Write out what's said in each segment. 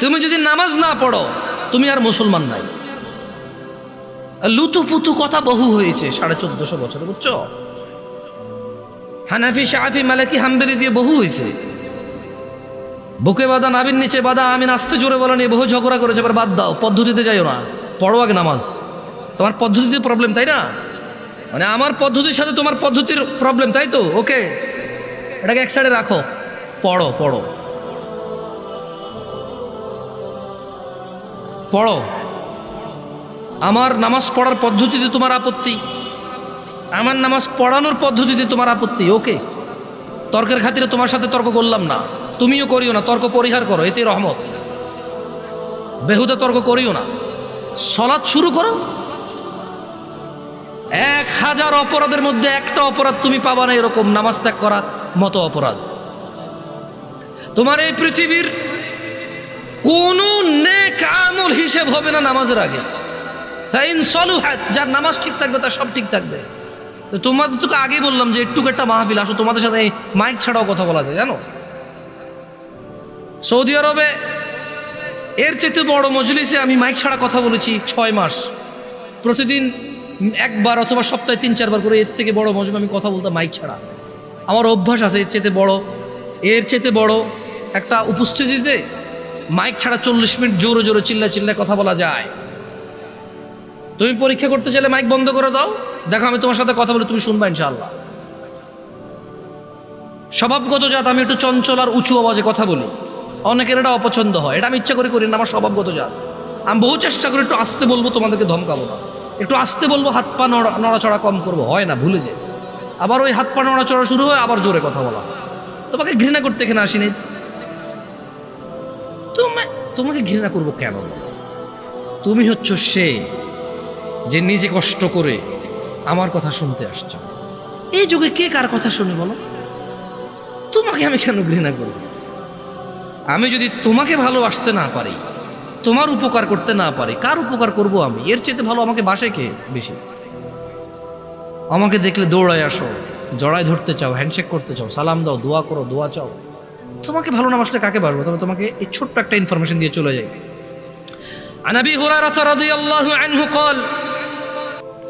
তুমি যদি নামাজ না পড়ো, তুমি আর মুসলমান নাই। লুতুপুতু কথা বহু হয়েছে, সাড়ে চোদ্দশো বছর, বুঝছ? হানাফি শাহি মালাকি, হাম্বেলি দিয়ে বহু হয়েছে। বুকে বাদা নাবির নিচে বাদা আমি নাচতে জোরে বলা নিয়ে বহু ঝগড়া করেছে, এবার বাদ দাও, পদ্ধতিতে যাইও না। পড়ো আগে নামাজ। তোমার পদ্ধতিতে প্রবলেম তাই না? মানে আমার পদ্ধতির সাথে তোমার পদ্ধতির প্রবলেম তাই তো? ওকে এটাকে এক সাইডে রাখো। পড়ো পড়ো। পড়ো। আমার নামাজ পড়ার পদ্ধতিতে তোমার আপত্তি। আমার নামাজ পড়ানোর পদ্ধতিতে তোমার আপত্তি, ওকে? তর্কের খাতিরে তোমার সাথে তর্ক করলাম না। তুমিও করিও না, তর্ক পরিহার করো এতে রহমত। বেহুদে তর্ক করিও না। সলাৎ শুরু করো। এক হাজার অপরাধের মধ্যে একটা অপরাধ তুমি পাবা না এরকম নামাজ ত্যাগ করার মতো অপরাধ। তোমার এই পৃথিবীর কোন নেক আমল হিসেব হবে না নামাজের আগে। যার নামাজ ঠিক থাকবে, তার সব ঠিক থাকবে। তো তোমাদের তোকে আগেই বললাম যে একটু একটা মাহফিল, আসো, তোমাদের সাথে মাইক ছাড়াও কথা বলা যায়, জানো? সৌদি আরবে এর চেয়ে বড় মজলিসে আমি মাইক ছাড়া কথা বলেছি ছয় মাস। প্রতিদিন একবার অথবা সপ্তাহে তিন, চারবার করে এর থেকে বড় মজমে আমি কথা বলতাম মাইক ছাড়া। আমার অভ্যাস আছে এর চেয়ে বড়। এর চেয়ে বড় একটা উপস্থিতিতে মাইক ছাড়া চল্লিশ মিনিট জোরে জোরে চিল্লা চিল্লায় কথা বলা যায়। তুমি পরীক্ষা করতে চাইলে মাইক বন্ধ করে দাও। দেখো, আমি তোমার সাথে কথা বলে, তুমি শুনবা ইনশাআল্লাহ। স্বভাবগত জাত, আমি একটু চঞ্চল আর উঁচু আওয়াজে কথা বলি। অনেকের এটা অপছন্দ হয়। এটা আমি ইচ্ছা করে করি না, আমার স্বভাবগত জাত। আমি বহু চেষ্টা করি একটু আসতে বলব, তোমাদেরকে ধমকাবো না। একটু আসতে বলব, হাত পা নড়া, নড়াচড়া কম করব, হয় না, ভুলে যে আবার ওই হাত পা নড়াচড়া শুরু হয়, আবার জোরে কথা বলা তোমাকে ঘৃণা করতে এখানে আসিনি। তোমাকে ঘৃণা করব কেন? তুমি হচ্ছ সে যে নিজে কষ্ট করে আমার কথা শুনতে আসছো। এই যুগে কে কার কথা শুনে বলো? তোমাকে আমি কেন ঘৃণা করব? আমি যদি তোমাকে ভালোবাসতে না পারি, তোমার উপকার করতে না পারি, কার উপকার করব আমি? এর চেয়ে ভালো আমাকে বাসে কে বেশি? আমাকে দেখলে দৌড়ায় আসো, জড়ায় ধরতে চাও হ্যান্ডশেক করতে চাও, সালাম দাও, দোয়া করো, দোয়া চাও। তোমাকে ভালো না বাসলে কাকে বাসবো তবে তোমাকে এই ছোট্ট একটা ইনফরমেশন দিয়ে চলে যাই عن ابي هريره رضي الله عنه قال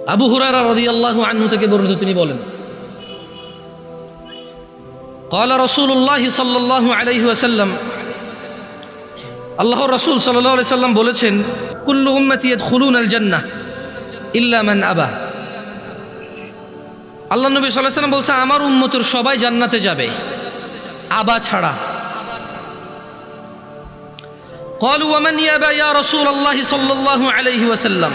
আবু হুরারা রাদিয়াল্লাহু আনহু থেকে বর্ণিত তিনি বলেন قال رسول الله صلى الله عليه وسلم আল্লাহ রাসূল সাল্লাল্লাহু আলাইহি সাল্লাম বলেছেন কুল্লু উম্মতি ইয়াদখুলুনাল জান্নাহ ইল্লা মান আবা আল্লাহ নবী সাল্লাল্লাহু আলাইহি সাল্লাম বলছে আমার উম্মতের সবাই জান্নাতে যাবে আবা ছাড়া قالوا ومن يابى يا رسول الله صلى الله عليه وسلم